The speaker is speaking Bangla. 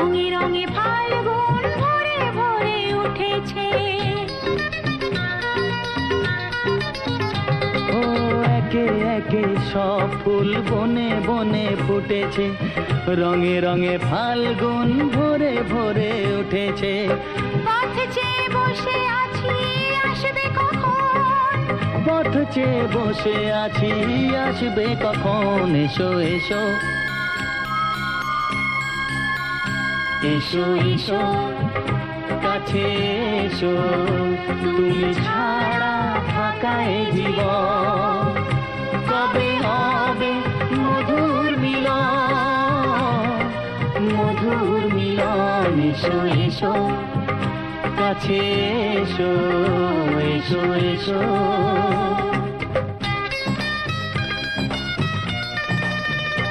রঙে রঙে ফাল্গুন ভরে ভরে উঠেছে। ও একে একে সব ফুল বনে বনে ফুটেছে। রঙে রঙে ফাল্গুন ভরে ভরে উঠেছে। পথ বসে আছি আসবে কখন? পথ চেয়ে বসে আছি আসবে কখন? এসো এসো। এসো এসো, কাছে এসো। তুমি ছাড়া ফাঁকায় জীবন, কবে হবে মধুর মিলন? মধুর মিলন, এসো এসো, কাছে এসো এসো এসো।